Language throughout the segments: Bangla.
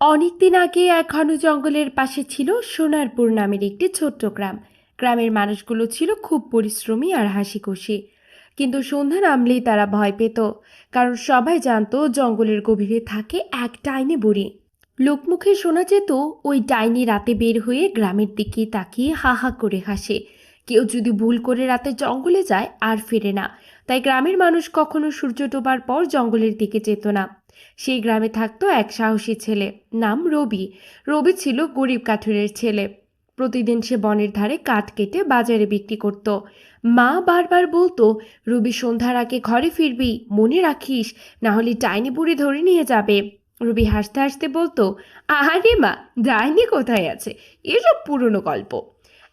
অনেকদিন আগে এক ঘন জঙ্গলের পাশে ছিল সোনারপুর নামের একটি ছোট্ট গ্রাম। গ্রামের মানুষগুলো ছিল খুব পরিশ্রমী আর হাসি খুশি কিন্তু সন্ধ্যা নামলেই তারা ভয় পেত, কারণ সবাই জানতো জঙ্গলের গভীরে থাকে এক ডাইনি বুড়ি। লোকমুখে শোনা যেত, ওই ডাইনি রাতে বের হয়ে গ্রামের দিকে তাকিয়ে হা হা করে হাসে। কেউ যদি ভুল করে রাতে জঙ্গলে যায় আর ফেরে না। তাই গ্রামের মানুষ কখনো সূর্য ডোবার পর জঙ্গলের দিকে যেত না। সেই গ্রামে থাকতো এক সাহসী ছেলে, নাম রবি। রবি ছিল গরিব কাঠুরের ছেলে। প্রতিদিন সে বনের ধারে কাঠ কেটে বাজারে বিক্রি করত। মা বারবার বলতো, রবি, সন্ধ্যার আগে ঘরে ফিরবি, মনে রাখিস, না হলে ডাইনি বুড়ি ধরে নিয়ে যাবে। রবি হাসতে হাসতে বলতো আরে মা, ডাইনি কোথায় আছে? এসব পুরনো গল্প।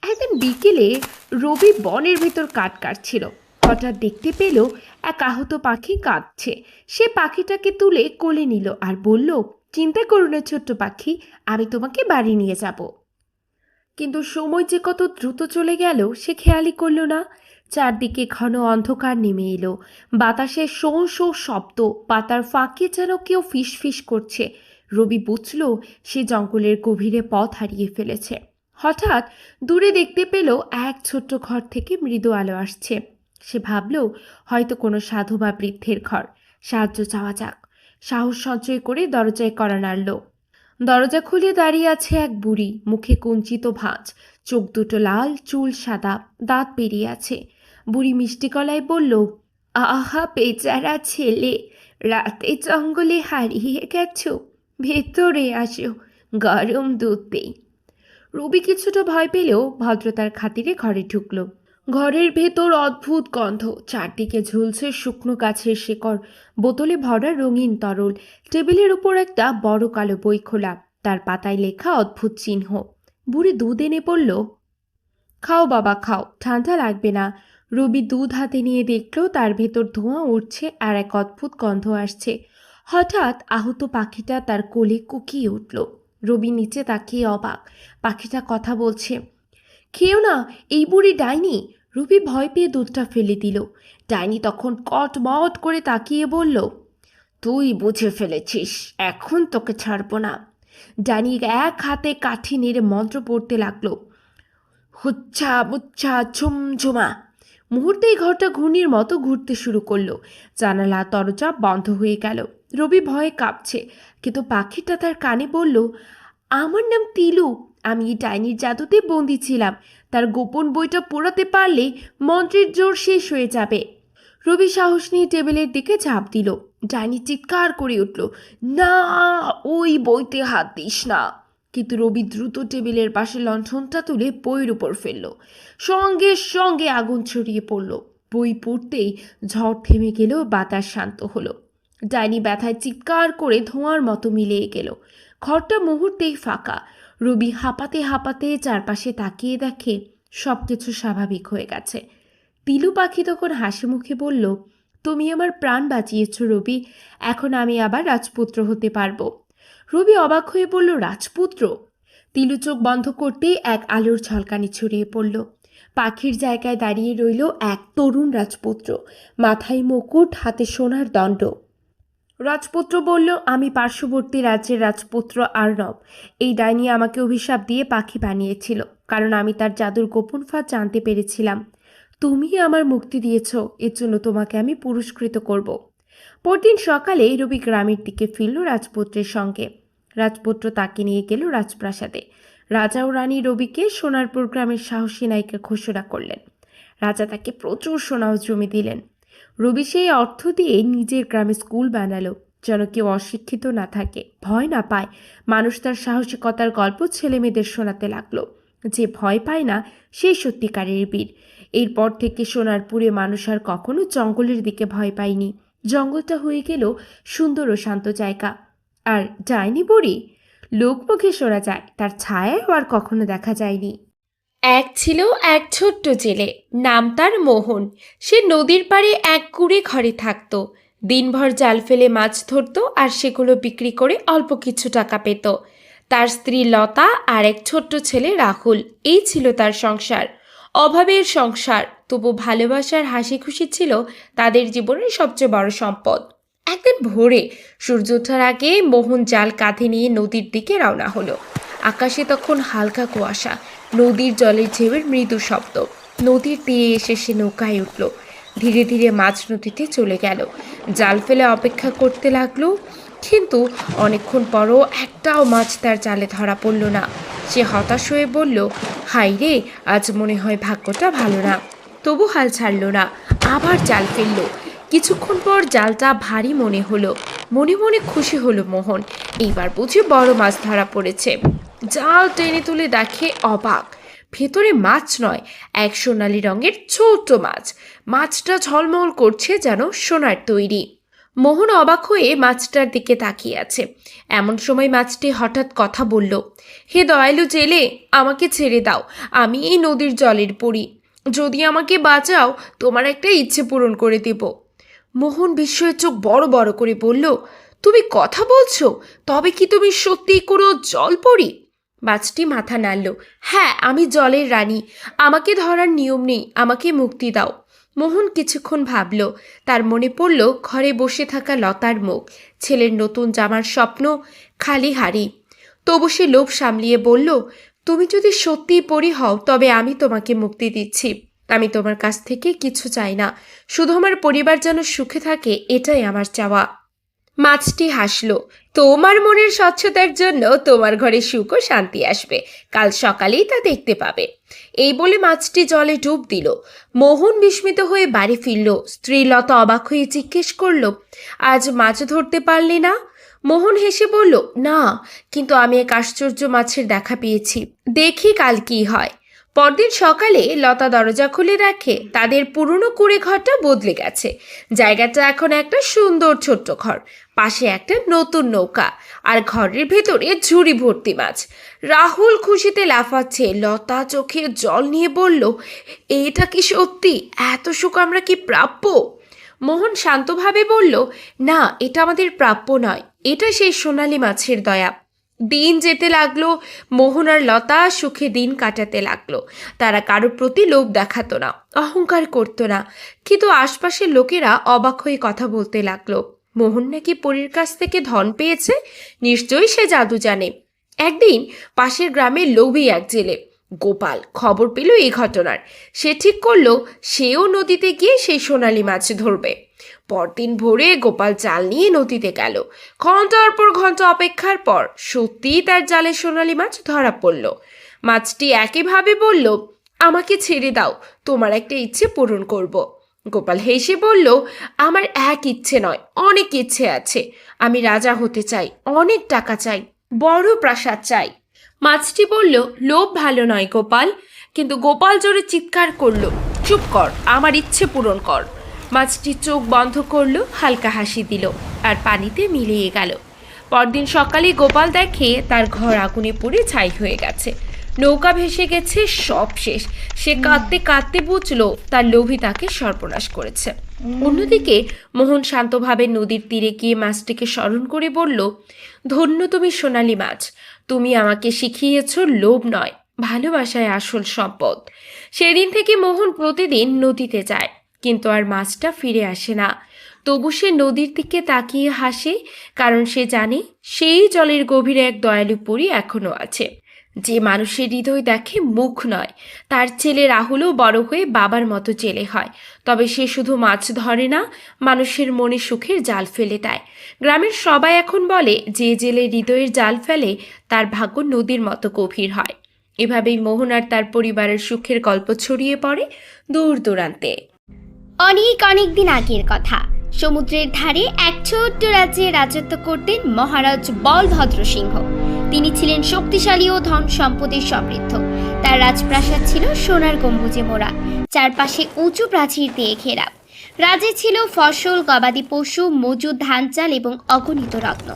একদিন বিকেলে রবি বনের ভেতর কাঠ কাটছিল। হঠাৎ দেখতে পেল এক আহত পাখি কাঁদছে। সে পাখিটাকে তুলে কোলে নিল আর বলল, চিন্তা করো না ছোট্ট পাখি, আমি তোমাকে বাড়ি নিয়ে যাব। কিন্তু সময় যে কত দ্রুত চলে গেল, সে খেয়ালই করল না। চারদিকে ঘন অন্ধকার নেমে এলো। বাতাসে শোঁ শোঁ শব্দ, পাতার ফাঁকে যেন কেউ ফিস ফিস করছে। রবি বুঝল, সে জঙ্গলের গভীরে পথ হারিয়ে ফেলেছে। হঠাৎ দূরে দেখতে পেল এক ছোট্ট ঘর থেকে মৃদু আলো আসছে। সে ভাবল, হয়তো কোনো সাধু বা বৃদ্ধের ঘর। সাহায্য চাওয়া যাক। সাহস সঞ্চয় করে দরজায় করা নাড়ল। দরজা খুলে দাঁড়িয়ে আছে এক বুড়ি। মুখে কুঞ্চিত ভাঁজ। চোখ দুটো লাল, চুল সাদা, দাঁত পেরিয়ে আছে। বুড়ি মিষ্টি গলায় বলল, আহা, বেচারা ছেলে, রাতে জঙ্গলে হারিয়ে গেছ। ভেতরে আসো, গরম দুধ দেই। রবি কিছুটা ভয় পেলেও ভদ্রতার খাতিরে ঘরে ঢুকলো। ঘরের ভেতর অদ্ভুত গন্ধ। চারদিকে ঝুলছে শুকনো গাছের শেকড়। বোতলে ভরা রঙিন তরল। টেবিলের উপর একটা বড় কালো বই খোলা। তার পাতায় লেখা অদ্ভুত চিহ্ন। বুড়ি দুধ এনে পড়ল খাও বাবা, খাও। ঠান্ডা লাগবে না। রবি দুধ হাতে নিয়ে দেখল, তার ভেতর ধোঁয়া উঠছে আর এক অদ্ভুত গন্ধ আসছে। হঠাৎ আহত পাখিটা তার কোলে কুকিয়ে উঠল। রবি নিচে তাকিয়ে অবাক। পাখিটা কথা বলছে, খেও না, এই বুড়ি ডাইনি। রবি ভয় পেয়ে দুধটা ফেলে দিল। ডাইনি তখন কটমট করে তাকিয়ে বলল, তুই বুঝে ফেলেছিস, এখন তোকে ছাড়বো না। ডাইনি এক হাতে কাঠি নেড়ে মন্ত্র পড়তে লাগল, হুচ্ছা বুচ্ছা ঝুমঝুমা। মুহূর্তেই ঘরটা ঘূর্ণির মতো ঘুরতে শুরু করল। জানালা দরজা বন্ধ হয়ে গেল। রবি ভয়ে কাঁপছে, কিন্তু পাখিটা তার কানে বলল, আমার নাম তিলু। আমি এই ডাইনির জাদুতে বন্দি ছিলাম। তার গোপন বইটা পড়াতে পারলে মন্ত্রের জোর শেষ হয়ে যাবে। রবি সাহস নিয়ে টেবিলের দিকে ঝাঁপ দিল। ডাইনি চিৎকার করে উঠল, না, ওই বইতে হাত দিস না। কিন্তু রবি দ্রুত টেবিলের পাশে লণ্ঠনটা তুলে বইয়ের উপর ফেলল। সঙ্গে সঙ্গে আগুন ছড়িয়ে পড়ল। বই পড়তেই ঝড় থেমে গেল বাতাস শান্ত হলো। ডাইনি ব্যথায় চিৎকার করে ধোঁয়ার মতো মিলিয়ে গেল। ঘরটা মুহূর্তেই ফাঁকা। রবি হাঁপাতে হাঁপাতে চারপাশে তাকিয়ে দেখে সব কিছু স্বাভাবিক হয়ে গেছে। তিলু পাখি তখন হাসি মুখে বলল, তুমি আমার প্রাণ বাঁচিয়েছ রবি, এখন আমি আবার রাজপুত্র হতে পারব। রবি অবাক হয়ে বলল, রাজপুত্র? তিলু চোখ বন্ধ করতেই এক আলোর ঝলকানি ছড়িয়ে পড়ল। পাখির জায়গায় দাঁড়িয়ে রইল এক তরুণ রাজপুত্র। মাথায় মুকুট, হাতে সোনার দণ্ড। রাজপুত্র বলল, আমি পার্শ্ববর্তী রাজ্যের রাজপুত্র আর্নব এই ডাইনি আমাকে অভিশাপ দিয়ে পাখি বানিয়েছিল, কারণ আমি তার জাদুর গোপন ফাঁদ জানতে পেরেছিলাম। তুমি আমার মুক্তি দিয়েছ, এর জন্য তোমাকে আমি পুরস্কৃত করব। পরদিন সকালে রবি গ্রামের দিকে ফিরল রাজপুত্রের সঙ্গে। রাজপুত্র তাকে নিয়ে গেল রাজপ্রাসাদে। রাজা ও রানী রবিকে সোনারপুর গ্রামের সাহসী নায়িকা ঘোষণা করলেন। রাজা তাকে প্রচুর সোনাও জমি দিলেন। রবি সেই অর্থ দিয়ে নিজের গ্রামে স্কুল বানালো, যেন কেউ অশিক্ষিত না থাকে, ভয় না পায়। মানুষ তার সাহসিকতার গল্প ছেলে মেয়েদের শোনাতে লাগল, যে ভয় পায় না সেই সত্যিকারের বীর। এরপর থেকে সোনারপুরে মানুষ আর কখনো জঙ্গলের দিকে ভয় পায়নি। জঙ্গলটা হয়ে গেল সুন্দর ও শান্ত জায়গা। আর যায়নি বড়ি? লোকমুখে শোনা যায়, তার ছায়াও আর কখনো দেখা যায়নি। এক ছিল এক ছোট্ট জেলে, নাম তার মোহন। সে নদীর পাড়ে এক কুড়ে ঘরে থাকত। দিনভর জাল ফেলে মাছ ধরতো আর সেগুলো বিক্রি করে অল্প কিছু টাকা পেত। তার স্ত্রী লতা আর এক ছোট্ট ছেলে রাহুল, এই ছিল তার সংসার। অভাবের সংসার, তবু ভালোবাসার হাসি খুশি ছিল তাদের জীবনের সবচেয়ে বড় সম্পদ। একদিন ভোরে সূর্য ওঠার আগে মোহন জাল কাঁধে নিয়ে নদীর দিকে রওনা হলো। আকাশে তখন হালকা কুয়াশা। নদীর জলের ঢেউয়ের মৃদু শব্দ। নদীর তীরে এসে সে নৌকায় উঠল। ধীরে ধীরে মাছ নদীতে চলে গেল। জাল ফেলে অপেক্ষা করতে লাগল, কিন্তু অনেকক্ষণ পরও একটাও মাছ তার জালে ধরা পড়ল না। সে হতাশ হয়ে বলল হাই রে, আজ মনে হয় ভাগ্যটা ভালো না। তবু হাল ছাড়ল না, আবার জাল ফেলল। কিছুক্ষণ পর জালটা ভারী মনে হলো। মনে মনে খুশি হলো মোহন। এইবার বুঝি বড় মাছ ধরা পড়েছে। জাল টেনে তুলে দেখে অবাক। ভেতরে মাছ নয়, এক সোনালি রঙের ছোট্ট মাছ। মাছটা ঝলমল করছে যেন সোনার তৈরি। মোহন অবাক হয়ে মাছটার দিকে তাকিয়ে আছে। এমন সময় মাছটি হঠাৎ কথা বলল, হে দয়ালু জেলে, আমাকে ছেড়ে দাও। আমি এই নদীর জলের পড়ি যদি আমাকে বাঁচাও, তোমার একটা ইচ্ছে পূরণ করে দেব। মোহন বিস্ময়ের চোখ বড় বড় করে বলল, তুমি কথা বলছো? তবে কি তুমি সত্যিই কোনো জল পড়ি মাছটি মাথা নাড়ল। হ্যাঁ আমি জলের রানী। আমাকে ধরার নিয়ম নেই। আমাকে মুক্তি দাও। মোহন কিছুক্ষণ ভাবল। তার মনে পড়ল ঘরে বসে থাকা লতার মুখ, ছেলের নতুন জামার স্বপ্ন খালি হাড়ি তবু সে লোভ সামলিয়ে বলল, তুমি যদি সত্যিই পরি হও, তবে আমি তোমাকে মুক্তি দিচ্ছি। আমি তোমার কাছ থেকে কিছু চাই না। শুধু আমার পরিবার যেন সুখে থাকে, এটাই আমার চাওয়া। মাছটি হাসল। তোমার মনের স্বচ্ছতার জন্য তোমার ঘরে সুখ ও শান্তি আসবে। কাল সকালেই তা দেখতে পাবে। এই বলে মাছটি জলে ডুব দিল। মোহন বিস্মিত হয়ে বাড়ি ফিরল। স্ত্রী লতা অবাক হয়ে জিজ্ঞেস করল, আজ মাছ ধরতে পারলে না? মোহন হেসে বলল, না, কিন্তু আমি এক আশ্চর্য মাছের দেখা পেয়েছি। দেখি কাল কি হয়। পরদিন সকালে লতা দরজা খুলে দেখে তাদের পুরনো কুড়ে ঘরটা বদলে গেছে। জায়গাটা এখন একটা সুন্দর ছোট্ট ঘর, পাশে একটা নতুন নৌকা আর ঘরের ভেতরে ঝুড়ি ভর্তি মাছ। রাহুল খুশিতে লাফাচ্ছে, লতা চোখে জল নিয়ে বলল, এটা কি সত্যি? এত সুখ আমরা কি প্রাপ্য? মোহন শান্তভাবে বলল, না, এটা আমাদের প্রাপ্য নয়। এটা সেই সোনালি মাছের দয়া। দিন যেতে লাগল, মোহন আর লতা সুখে দিন কাটাতে লাগল। তারা কারোর প্রতি লোভ দেখাতো না, অহংকার করতো না। কিন্তু আশপাশের লোকেরা অবাক হয়ে কথা বলতে লাগল। মোহন নাকি পরীর কাছ থেকে ধন পেয়েছে? নিশ্চয়ই সে জাদু জানে। একদিন পাশের গ্রামের লোভী এক জেলে গোপাল খবর পেল এই ঘটনার। সে ঠিক করল, সেও নদীতে গিয়ে সেই সোনালি মাছ ধরবে। পরদিন ভোরে গোপাল জাল নিয়ে নদীতে গেল। ঘণ্টার পর ঘণ্টা অপেক্ষার পর সত্যিই তার জালে সোনালি মাছ ধরা পড়ল। মাছটি একইভাবে বলল, আমাকে ছেড়ে দাও, তোমার একটা ইচ্ছে পূরণ করব। গোপাল হেসে বলল, আমার এক ইচ্ছে নয়, অনেক ইচ্ছে আছে। আমি রাজা হতে চাই, অনেক টাকা চাই, বড় প্রাসাদ চাই। মাছটি বলল, লোভ ভালো নয় গোপাল, কিন্তু গোপাল জোরে চিৎকার করল, চুপ কর, আমার ইচ্ছে পূরণ কর। মাছটি চোখ বন্ধ করল, হালকা হাসি দিল, আর পানিতে মিলিয়ে গেল। পরদিন সকালে গোপাল দেখে তার ঘর আগুনে পুড়ে ছাই হয়ে গেছে। নৌকা ভেসে গেছে সব শেষ। সে কাঁদতে কাঁদতে বুঝলো তার লোভী তাকে সর্বনাশ করেছে। অন্যদিকে মোহন শান্তভাবে নদীর তীরে গিয়ে মাছটিকে স্মরণ করে বলল ধন্য তুমি সোনালি মাছ। তুমি আমাকে শিখিয়েছ লোভ নয় ভালোবাসায় আসল সম্পদ। সেদিন থেকে মোহন প্রতিদিন নদীতে যায় কিন্তু আর মাছটা ফিরে আসে না। তবু সে নদীর দিকে তাকিয়ে হাসে কারণ সে জানে সেই জলের গভীরে এক দয়ালু পরী এখনও আছে। যে মানুষের হৃদয় দেখে মুখ নয়, তার ছেলে রাহুলও বড় হয়ে বাবার মতো জেলে হয়। তবে সে শুধু মাছ ধরে না, মানুষের মনে সুখের জাল ফেলে দেয়। গ্রামের সবাই এখন বলে, যে জেলে হৃদয়ের জাল ফেলে, তার ভাগ্য নদীর মতো গভীর হয়। এভাবেই মোহন আর তার পরিবারের সুখের গল্প ছড়িয়ে পড়ে দূর দূরান্তে। অনেক অনেক দিন আগের কথা। সমুদ্রের ধারে এক ছোট্ট রাজ্যে রাজত্ব করতেন মহারাজ বলভদ্র সিংহ। তিনি ছিলেন শক্তিশালী ও ধন সম্পদের সমৃদ্ধ। তার রাজপ্রাসাদ ছিল সোনার গম্বুজে মোড়া, চারপাশে উঁচু প্রাচীর দিয়ে ঘেরা। রাজে ছিল ফসল, গবাদি পশু মজুদ ধান চাল এবং অগণিত রত্ন।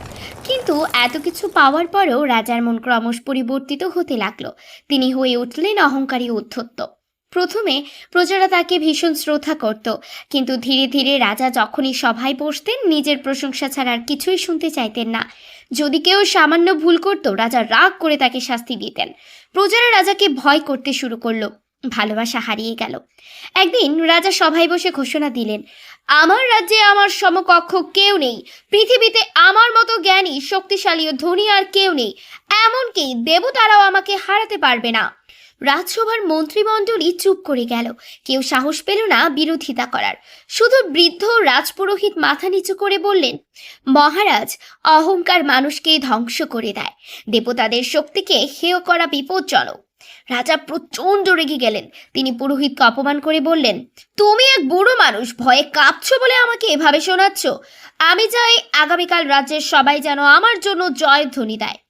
কিন্তু এত কিছু পাওয়ার পরেও রাজার মন ক্রমশ পরিবর্তিত হতে লাগল। তিনি হয়ে উঠলেন অহংকারী উদ্ধত্ত প্রথমে প্রজারা তাকে ভীষণ শ্রদ্ধা করত, কিন্তু ধীরে ধীরে রাজা যখনই সভায় বসতেন, নিজের প্রশংসা ছাড়া আর কিছুই শুনতে চাইতেন না। যদি কেউ সামান্য ভুল করত, রাজা রাগ করে তাকে শাস্তি দিতেন। প্রজারা রাজাকে ভয় করতে শুরু করল, ভালোবাসা হারিয়ে গেল। একদিন রাজা সভায় বসে ঘোষণা দিলেন, আমার রাজ্যে আমার সমকক্ষ কেউ নেই, পৃথিবীতে আমার মতো জ্ঞানী, শক্তিশালী ও ধনী আর কেউ নেই, এমনকি দেবতারাও আমাকে হারাতে পারবে না। রাজসভার মন্ত্রিমণ্ডলী চুপ করে গেল। কেউ সাহস পেল না বিরোধিতা করার। শুধু বৃদ্ধ রাজপুরোহিত মাথা নিচু করে বললেন, মহারাজ, অহংকার মানুষকে ধ্বংস করে দেয়। দেবতাদের শক্তিকে হেয় করা বিপজ্জনক। রাজা প্রচণ্ড রেগে গেলেন। তিনি পুরোহিতকে অপমান করে বললেন, তুমি এক বুড়ো মানুষ, ভয়ে কাঁপছো বলে আমাকে এভাবে শোনাচ্ছ। আমি চাই আগামীকাল রাজ্যের সবাই যেন আমার জন্য জয়ধ্বনি দেয়।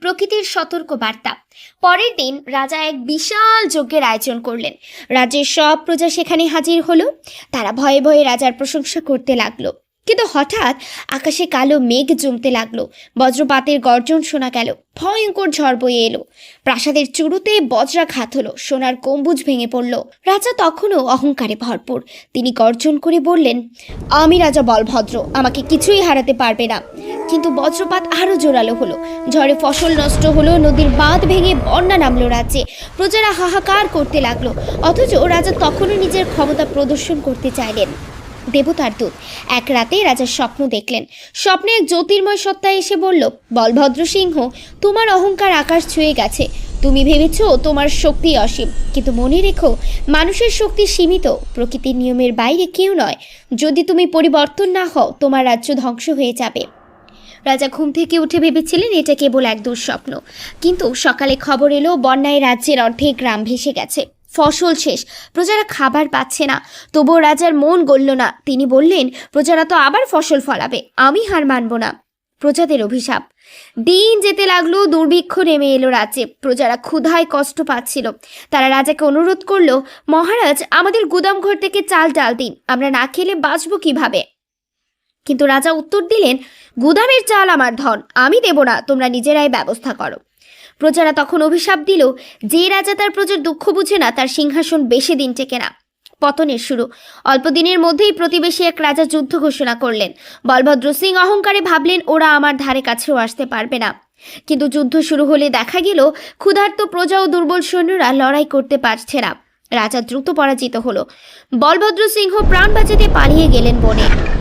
প্রকৃতির সতর্ক বার্তা পরের দিন রাজা এক বিশাল যজ্ঞের আয়োজন করলেন। রাজ্যের সব প্রজা সেখানে হাজির হলো। তারা ভয়ে ভয়ে রাজার প্রশংসা করতে লাগল। কিন্তু হঠাৎ আকাশে কালো মেঘ জমতে লাগল। বজ্রপাতের গর্জন শোনা গেল। ভয়ঙ্কর ঝড় বয়ে এলো। প্রাসাদের চুরুতে বজ্রাঘাত হলো। সোনার গম্বুজ ভেঙে পড়ল। রাজা তখনও অহংকারে ভরপুর। তিনি গর্জন করে বললেন, আমি রাজা বলভদ্র। আমাকে কিছুই হারাতে পারবে না। কিন্তু বজ্রপাত আরও জোরালো হলো। ঝড়ে ফসল নষ্ট হলো, নদীর বাঁধ ভেঙে বন্যা নামলো রাজ্যে। প্রজারা হাহাকার করতে লাগল। অথচ রাজা তখনও নিজের ক্ষমতা প্রদর্শন করতে চাইলেন। দেবতার দূত, এক রাতে রাজার স্বপ্ন দেখলেন। স্বপ্নে এক জ্যোতির্ময় সত্তা এসে বলল, বলভদ্র সিংহ, তোমার অহংকার আকাশ ছুঁয়ে গেছে। তুমি ভেবেছো তোমার শক্তি অসীম, কিন্তু মনে রেখো, মানুষের শক্তি সীমিত, প্রকৃতির নিয়মের বাইরে কেউ নয়। যদি তুমি পরিবর্তন না হও, তোমার রাজ্য ধ্বংস হয়ে যাবে। রাজা ঘুম থেকে উঠে ভেবেছিলেন এটা কেবল এক দুঃস্বপ্ন। কিন্তু সকালে খবর এলো, বন্যায় রাজ্যের অর্ধেক গ্রাম ভেসে গেছে। ফসল শেষ, প্রজারা খাবার পাচ্ছে না। তবুও রাজার মন গলল না। তিনি বললেন, প্রজারা তো আবার ফসল ফলাবে, আমি হার মানব না। প্রজাদের অভিশাপ। দিন যেতে লাগল, দুর্ভিক্ষ নেমে এলো রাজ্যে। প্রজারা ক্ষুধায় কষ্ট পাচ্ছিল। তারা রাজাকে অনুরোধ করল, মহারাজ, আমাদের গুদাম ঘর থেকে চাল ডাল দিন, আমরা না খেলে বাঁচবো কীভাবে? কিন্তু রাজা উত্তর দিলেন, গুদামের চাল আমার ধন, আমি দেব না, তোমরা নিজেরাই ব্যবস্থা করো। প্রজারা তখন অভিশাপ দিল, যে রাজা তার প্রজার দুঃখ বুঝে না, তার সিংহাসন বেশি দিন টেকে না। পতনের শুরু, অল্প দিনের মধ্যেই প্রতিবেশী এক রাজা যুদ্ধ ঘোষণা করলেন। বলভদ্র সিং অহংকারে ভাবলেন, ওরা আমার ধারে কাছেও আসতে পারবে না। কিন্তু যুদ্ধ শুরু হলে দেখা গেল, ক্ষুধার্ত প্রজা ও দুর্বল সৈন্যরা লড়াই করতে পারছে না। রাজা দ্রুত পরাজিত হলো। বলভদ্র সিংহ প্রাণ বাঁচাতে পালিয়ে গেলেন বনে।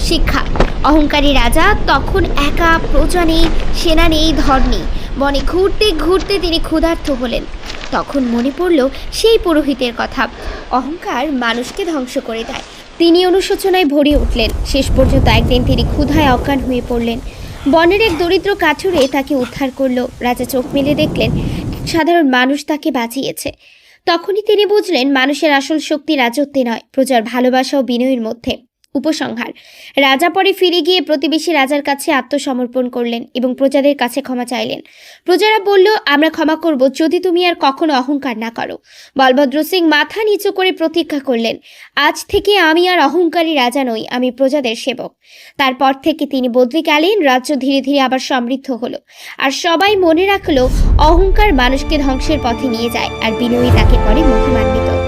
শিক্ষা। অহংকারী রাজা তখন একা প্রজা নেই সেনা নেই ধর নেই। বনে ঘুরতে ঘুরতে তিনি ক্ষুধার্ত হলেন। তখন মনে পড়ল সেই পুরোহিতের কথা। অহংকার মানুষকে ধ্বংস করে দেয়। তিনি অনুশোচনায় ভরে উঠলেন। শেষ পর্যন্ত একদিন তিনি ক্ষুধায় অজ্ঞান হয়ে পড়লেন। বনের এক দরিদ্র কাঠুরে তাকে উদ্ধার করল। রাজা চোখ মেলে দেখলেন, সাধারণ মানুষ তাকে বাঁচিয়েছে। তখনই তিনি বুঝলেন, মানুষের আসল শক্তি রাজত্বে নয়, প্রজার ভালোবাসা ও বিনয়ের মধ্যে। উপসংহার। রাজা পরে ফিরে গিয়ে প্রতিবেশী রাজার কাছে আত্মসমর্পণ করলেন এবং প্রজাদের কাছে ক্ষমা চাইলেন। প্রজারা বলল, আমরা ক্ষমা করব যদি তুমি আর কখনো অহংকার না করো। বলভদ্র সিং মাথা নিচু করে প্রতীক্ষা করলেন, আজ থেকে আমি আর অহংকারী রাজা নই, আমি প্রজাদের সেবক। তারপর থেকে তিনি বদলে গেলেন, রাজ্য ধীরে ধীরে আবার সমৃদ্ধ হলো। আর সবাই মনে রাখল, অহংকার মানুষকে ধ্বংসের পথে নিয়ে যায়, আর বিনয়ী তাকে করে মহিমান্বিত